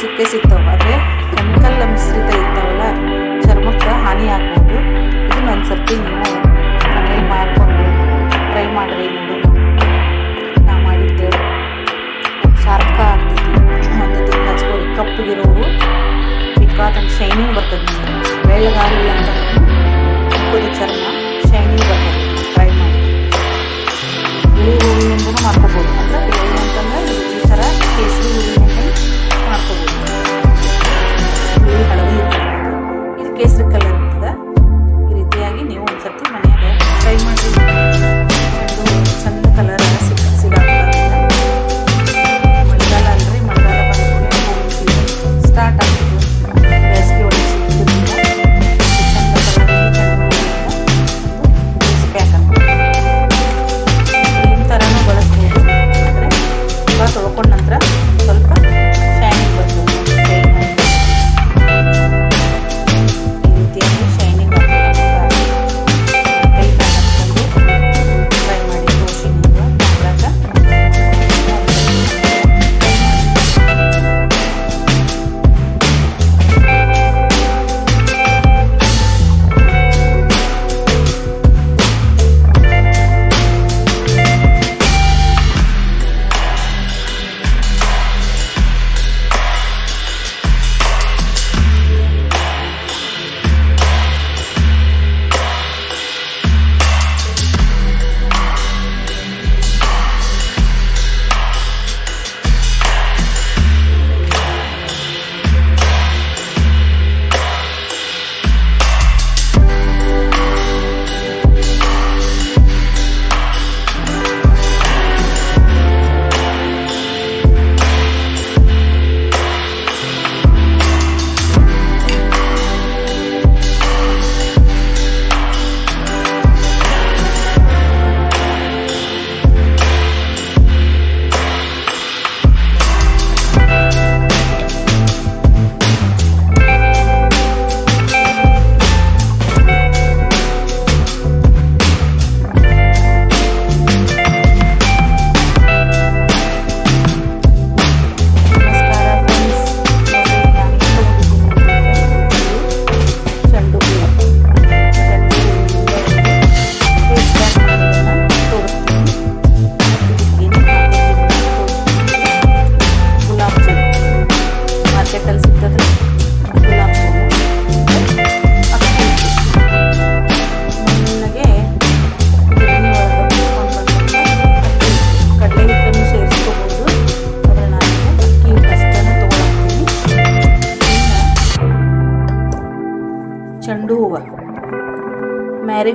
ಸಿಕ್ಕೇ ಸಿಗ್ತಾವೆ. ಆದರೆ ಕೆಮಿಕಲ್ ಮಿಶ್ರಿತ ಇರ್ತಾವಲ್ಲ, ಚರ್ಮಕ್ಕೆ ಹಾನಿ ಆಗ್ಬೋದು. ಇದನ್ನ ಒಂದು ಸರ್ತಿ ನೀವು ಮನೇಲಿ ಮಾಡಿಕೊಂಡು ಟ್ರೈ ಮಾಡಿರಿ ನೋಡಿ. ನಾ ಮಾಡಿದ್ದೆ. ಶಾರ್ಪ ಆಗ್ತೈತಿ ಒಂದು ತಿಂಗಳು ಹಚ್ಕೊಳ್ಳಿ ಕಪ್ಪಗಿರೋರು ಅಂತ ಶೈನಿಂಗ್ ಬರ್ತದೆ ನಿಮಗೆ. ಅಂತಂದ್ರೆ ಮುಖದ ಚರ್ಮ ಶೈನಿಂಗ್ ಬರ್ತದೆ. ಟ್ರೈ ಮಾಡಿ. ಬಿಳಿ ಹೂವಿನಿಂದನೂ ಮಾಡ್ಕೋಬೋದು.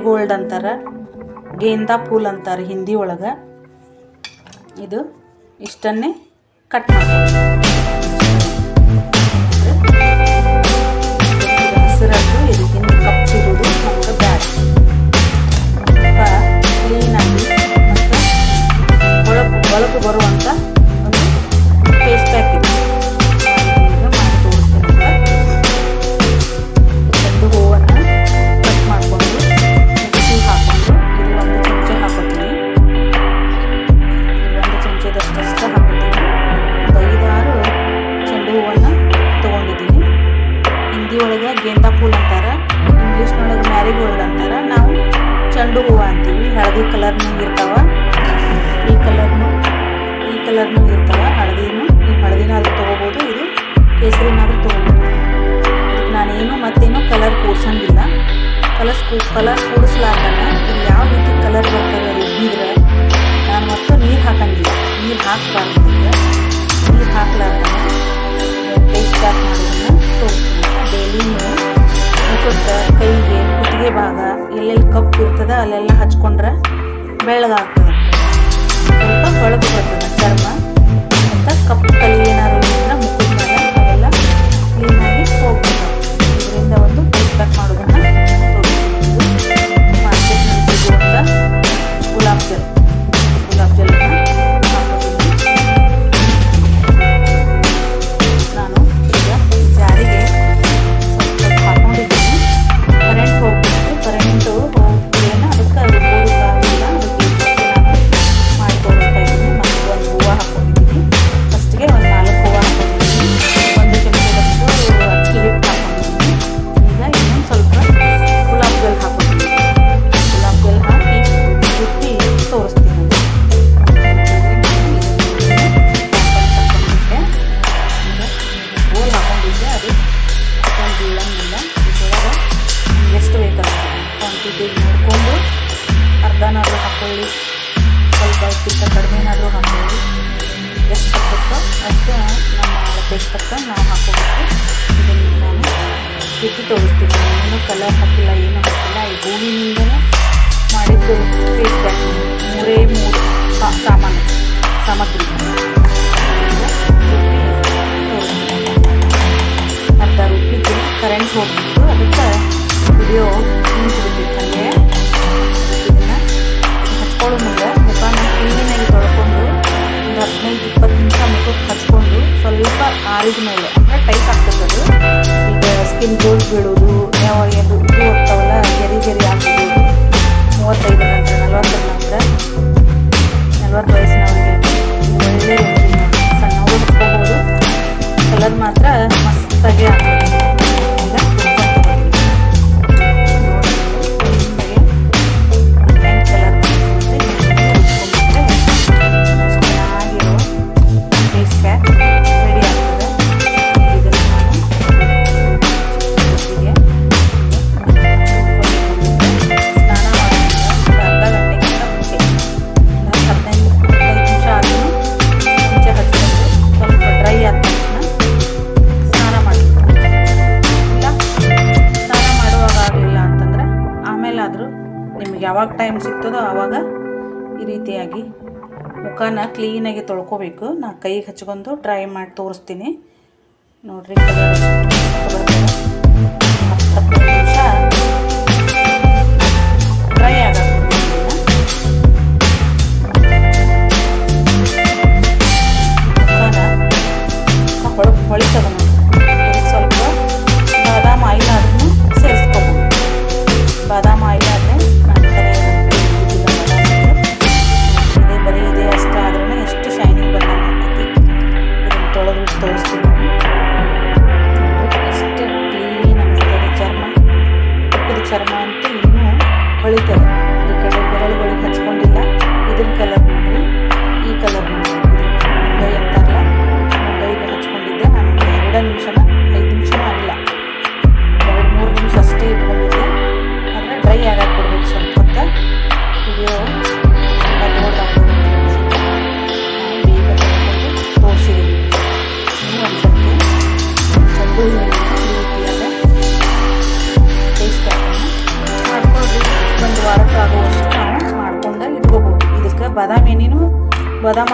ಮ್ಯಾರಿಗೋಲ್ಡ್ ಅಂತಾರೆ ಗೇಂದಾ ಪೂಲ್ ಅಂತಾರೆ ಹಿಂದಿ ಒಳಗೆ. ಇದು ಇಷ್ಟನ್ನೇ ಕಟ್ ಮಾಡ್ಕೊಂಡು ಹಸಿರದ್ದು ಇದಕ್ಕಿಂತ ಕಪ್ಪಿರೋದು ಹಿಂದಿ ಒಳಗೆ ಗೇಂದಾ ಫೂಲ್ ಅಂತಾರೆ ಇಂಗ್ಲೀಷ್ನೊಳಗೆ ಮ್ಯಾರಿಗೋಲ್ಡ್ ಅಂತಾರೆ. ನಾವು ಚೆಂಡು ಹೂವು ಅಂತೀವಿ, ಹಳದಿ ಕಲರ್ನಾಗ ಇರ್ತಾವ. ಈ ಕಲರ್ನು ಈ ಕಲರ್ನು ಇರ್ತಾವ, ಹಳದಿನು ಈ ಹಳದಿನಾದ್ರೂ ತೊಗೋಬೋದು, ಇದು ಕೇಸರಿನಾದ್ರೂ ತೊಗೋಬೋದು. ನಾನೇನು, ಮತ್ತೇನು ಕಲರ್ ಕೂಡ್ಸಂಗಿಲ್ಲ. ಕಲರ್ಸ್ ಕೂ ಕಲರ್ ಕೂಡಿಸ್ಲಾರ್ದನ ಇದು ಯಾವ ರೀತಿ ಕಲರ್ ಬರ್ತದೆ ರುಬ್ಬಿದ್ರೆ ನಾನು ಮತ್ತು ನೀರು ಹಾಕಂಗಿಲ್ಲ. ನೀರು ಹಾಕಬಾರ್ದು ನೀರು ಹಾಕ್ಲಾರ್ದನ ಟೇಸ್ಟ್ ಪ್ಯಾಕ್ ಮಾಡೋದನ್ನು ತೋರಿಸ್ತೀನಿ. ನೀವು ಮುಖಕ್ಕೆ ಕೈಗೆ ಕುತ್ತಿಗೆ ಭಾಗ ಎಲ್ಲೆಲ್ಲಿ ಕಪ್ಪು ಇರ್ತದೆ, ಅಲ್ಲೆಲ್ಲ ಹಚ್ಕೊಂಡ್ರೆ ಬೆಳ್ಳಗಾಗ್ತದೆ. ಸ್ವಲ್ಪ ಹೊಳಪು ಬರ್ತದೆ ಚರ್ಮ ಮತ್ತು ಕಪ್ಪು ಕಲಿ ಹಾಕ್ಕೊಂಡು ಅರ್ಧನಾದರೂ ಹಾಕ್ಕೊಳ್ಳಿ ಸ್ವಲ್ಪ ಉಪ್ಪಿಟ್ಟ ಕಡಿಮೆನಾದರೂ ಹಾಕೊಳ್ಳಿ. ಎಷ್ಟು ಹಾಕಬೇಕೋ ಅಷ್ಟು ನಮ್ಮ ಅಳತೆಗೆ ನಾವು ಹಾಕೋಬೇಕು ಇದನ್ನು ನಾನು ಬಿಟ್ಟು ತೋರಿಸ್ತೀನಿ. ಏನೂ ಕಲರ್ ಹಾಕಿಲ್ಲ, ಏನೂ ಹಾಕಿಲ್ಲ. ಈ ಹೂವಿನಿಂದಲೇ ಮಾಡಿದ್ದು ಫೇಸ್ ಪ್ಯಾಕಿಂಗ್ ಮೂರೇ ಮೂರು ಸ್ವಲ್ಪ ಆರಿದ ಮೇಲೆ ಅಂದರೆ ಟೈಟ್ ಆಗ್ತದೆ ಅದು. ಈಗ ಸ್ಕಿನ್ ಗೋಲ್ಡ್ ಬೀಳೋದು, ಯಾವಾಗ ಏನು ಇದು ಹೋಗ್ತಾವಲ್ಲ, ಗೆರಿ ಗೆರಿ ಆಗ್ತದೆ. ಮೂವತ್ತೈದು ನಂತರ ನಲ್ವತ್ತರ ನಂತರ ನಲ್ವತ್ತು ವಯಸ್ಸಿನವರಿಗೆ ಒಳ್ಳೆಯ ಸಣ್ಣ ಹುಡ್ಕೋಬೋದು ಕಲರ್ ಮಾತ್ರ ಮಸ್ತಾಗಿ ಆಗ್ತದೆ. ಮುಖನ ಕ್ಲೀನಾಗಿ ತೊಳ್ಕೊಬೇಕು. ನಾ ಕೈಗೆ ಹಚ್ಕೊಂಡು ಡ್ರೈ ಮಾಡಿ ತೋರಿಸ್ತೀನಿ. ನೋಡಿರಿ. ಡ್ರೈ ಹೊಳಿತದೆ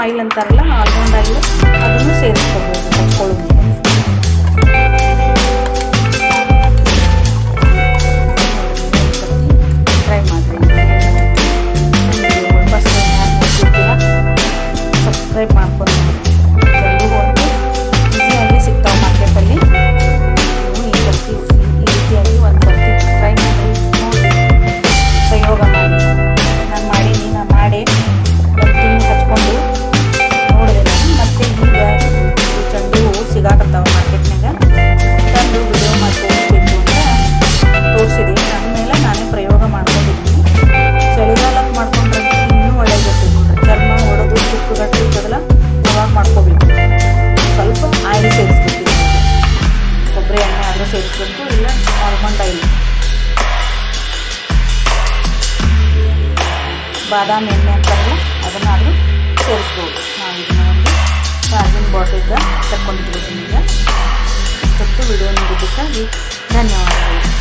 ಆಯಿಲ್ ಅಂತಾರಲ್ಲ ಆಲ್ಮಂಡ್ ಆಯಿಲ್ ಅದನ್ನು ಸೇರಿಸ್ಕೋಬೋದು ಹಚ್ಕೊಳ್ಳೋದು ಟ್ರೈ ಮಾಡಿ ಸಬ್ಸ್ಕ್ರೈಬ್ ಮಾಡ್ಕೊಂಡು ಬಾದಾಮಿ ಎಣ್ಣೆ ಅಂತಾರಲ್ಲ ಅದನ್ನಾದರೂ ಸೇರಿಸ್ಬೋದು. ನಾವು ಇದನ್ನ ಒಂದು ಚಾರ್ಜಿಂಗ್ ಬಾಟಲ್ಗೆ ತಕ್ಕೊಂಡಿದ್ದೀವಿ ಈಗ ಇಷ್ಟೊತ್ತು ವಿಡಿಯೋ ನೋಡಿದ್ದಕ್ಕೆ ಧನ್ಯವಾದಗಳು.